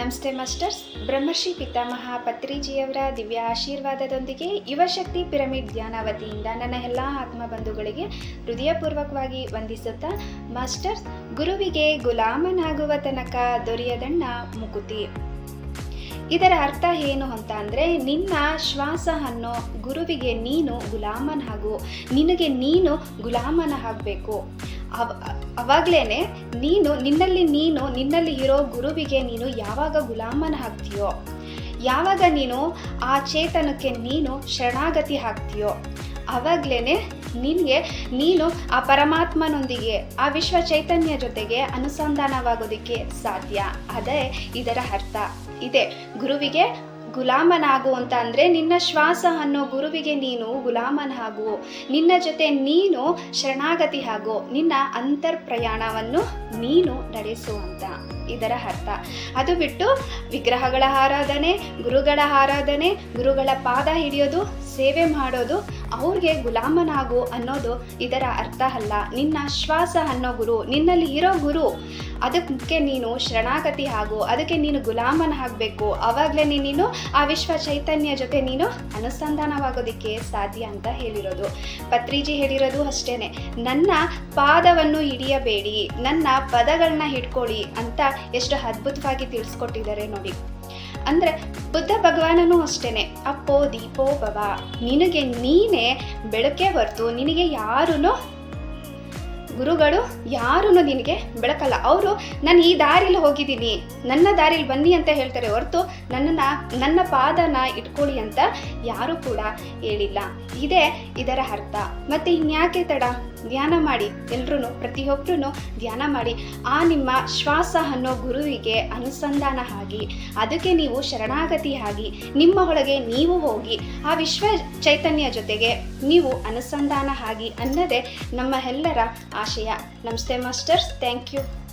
ನಮಸ್ತೆ ಮಾಸ್ಟರ್ಸ್. ಬ್ರಹ್ಮಶ್ರೀ ಪಿತಾಮಹ ಪತ್ರಿಜಿಯವರ ದಿವ್ಯ ಆಶೀರ್ವಾದದೊಂದಿಗೆ ಯುವಶಕ್ತಿ ಪಿರಮಿಡ್ ಧ್ಯಾನ ವತಿಯಿಂದ ನನ್ನ ಎಲ್ಲ ಆತ್ಮ ಬಂಧುಗಳಿಗೆ ಹೃದಯಪೂರ್ವಕವಾಗಿ ವಂದಿಸುತ್ತಾ ಮಾಸ್ಟರ್ಸ್, ಗುರುವಿಗೆ ಗುಲಾಮನಾಗುವ ತನಕ ದೊರೆಯದಣ್ಣ ಮುಕುತಿ. ಇದರ ಅರ್ಥ ಏನು ಅಂತ ಅಂದರೆ, ನಿನ್ನ ಶ್ವಾಸ ಅನ್ನೋ ಗುರುವಿಗೆ ನೀನು ಗುಲಾಮನಾಗು, ನಿನಗೆ ನೀನು ಗುಲಾಮನ ಆಗಬೇಕು ಅವಾಗಲೇ ನೀನು ನಿನ್ನಲ್ಲಿ ನೀನು ನಿನ್ನಲ್ಲಿ ಇರೋ ಗುರುವಿಗೆ ನೀನು ಯಾವಾಗ ಗುಲಾಮನ ಹಾಕ್ತೀಯೋ? ಯಾವಾಗ ನೀನು ಆ ಚೇತನಕ್ಕೆ ನೀನು ಶರಣಾಗತಿ ಹಾಕ್ತೀಯೋ? ಅವಾಗ್ಲೇನೆ ನಿನಗೆ ನೀನು ಆ ಪರಮಾತ್ಮನೊಂದಿಗೆ, ಆ ವಿಶ್ವ ಚೈತನ್ಯ ಜೊತೆಗೆ ಅನುಸಂಧಾನವಾಗೋದಕ್ಕೆ ಸಾಧ್ಯ. ಅದೇ ಇದರ ಅರ್ಥ. ಇದೆ, ಗುರುವಿಗೆ ಗುಲಾಮನಾಗು ಅಂತ ಅಂದರೆ ನಿನ್ನ ಶ್ವಾಸ ಅನ್ನೋ ಗುರುವಿಗೆ ನೀನು ಗುಲಾಮನಾಗು ನಿನ್ನ ಜೊತೆ ನೀನು ಶರಣಾಗತಿ ಆಗು, ನಿನ್ನ ಅಂತರ್ ಪ್ರಯಾಣವನ್ನು ನೀನು ನಡೆಸುವಂತ. ಇದರ ಅರ್ಥ. ಅದು ಬಿಟ್ಟು ವಿಗ್ರಹಗಳ ಆರಾಧನೆ, ಗುರುಗಳ ಆರಾಧನೆ, ಗುರುಗಳ ಪಾದ ಹಿಡಿಯೋದು, ಸೇವೆ ಮಾಡೋದು ಅವ್ರಿಗೆ ಗುಲಾಮನಾಗು ಅನ್ನೋದು ಇದರ ಅರ್ಥ ಅಲ್ಲ. ನಿನ್ನ ಶ್ವಾಸ ಅನ್ನೋ ಗುರು, ನಿನ್ನಲ್ಲಿ ಇರೋ ಗುರು, ಅದಕ್ಕೆ ನೀನು ಶರಣಾಗತಿ ಆಗು, ಅದಕ್ಕೆ ನೀನು ಗುಲಾಮನ ಆಗಬೇಕು ಆವಾಗಲೇ ನೀನು ಆ ವಿಶ್ವ ಚೈತನ್ಯ ಜೊತೆ ನೀನು ಅನುಸಂಧಾನವಾಗೋದಕ್ಕೆ ಸಾಧ್ಯ ಅಂತ ಹೇಳಿರೋದು. ಪತ್ರಿಜಿ ಹೇಳಿರೋದು ಅಷ್ಟೇ ನನ್ನ ಪಾದವನ್ನು ಹಿಡಿಯಬೇಡಿ, ನನ್ನ ಪದಗಳನ್ನ ಹಿಡ್ಕೊಳ್ಳಿ ಅಂತ ಎಷ್ಟು ಅದ್ಭುತವಾಗಿ ತಿಳಿಸ್ಕೊಟ್ಟಿದ್ದಾರೆ ನೋಡಿ. ಅಂದರೆ ಬುದ್ಧ ಭಗವಾನನು ಅಷ್ಟೇನೆ. ಅಪ್ಪೋ, ದೀಪೋ, ಭವ. ನಿನಗೆ ನೀನೇ ಬೆಳಕೆ ಹೊರತು, ನಿನಗೆ ಯಾರೂ ಗುರುಗಳು ಯಾರೂ ನಿನಗೆ ಬೆಳಕಲ್ಲ. ಅವರು, ನಾನು ಈ ದಾರಿಲಿ ಹೋಗಿದ್ದೀನಿ. ನನ್ನ ದಾರಿಲಿ ಬನ್ನಿ ಅಂತ ಹೇಳ್ತಾರೆ ಹೊರತು ನನ್ನನ್ನು, ನನ್ನ ಪಾದನ ಇಟ್ಕೊಳ್ಳಿ ಅಂತ ಯಾರೂ ಕೂಡ ಹೇಳಿಲ್ಲ. ಇದೇ ಇದರ ಅರ್ಥ. ಮತ್ತು ಇನ್ಯಾಕೆ ತಡ? ಧ್ಯಾನ ಮಾಡಿ ಎಲ್ರೂ ಪ್ರತಿಯೊಬ್ಬರೂ ಧ್ಯಾನ ಮಾಡಿ, ಆ ನಿಮ್ಮ ಶ್ವಾಸ ಅನ್ನೋ ಗುರುವಿಗೆ ಅನುಸಂಧಾನ ಆಗಿ, ಅದಕ್ಕೆ ನೀವು ಶರಣಾಗತಿ ಆಗಿ, ನಿಮ್ಮ ಒಳಗೆ ನೀವು ಹೋಗಿ, ಆ ವಿಶ್ವ ಚೈತನ್ಯ ಜೊತೆಗೆ ನೀವು ಅನುಸಂಧಾನ ಆಗಿ ಅನ್ನೋದೇ ನಮ್ಮ ಎಲ್ಲರ ಆಶಯ. ನಮಸ್ತೆ ಮಾಸ್ಟರ್ಸ್, ಥ್ಯಾಂಕ್ ಯು.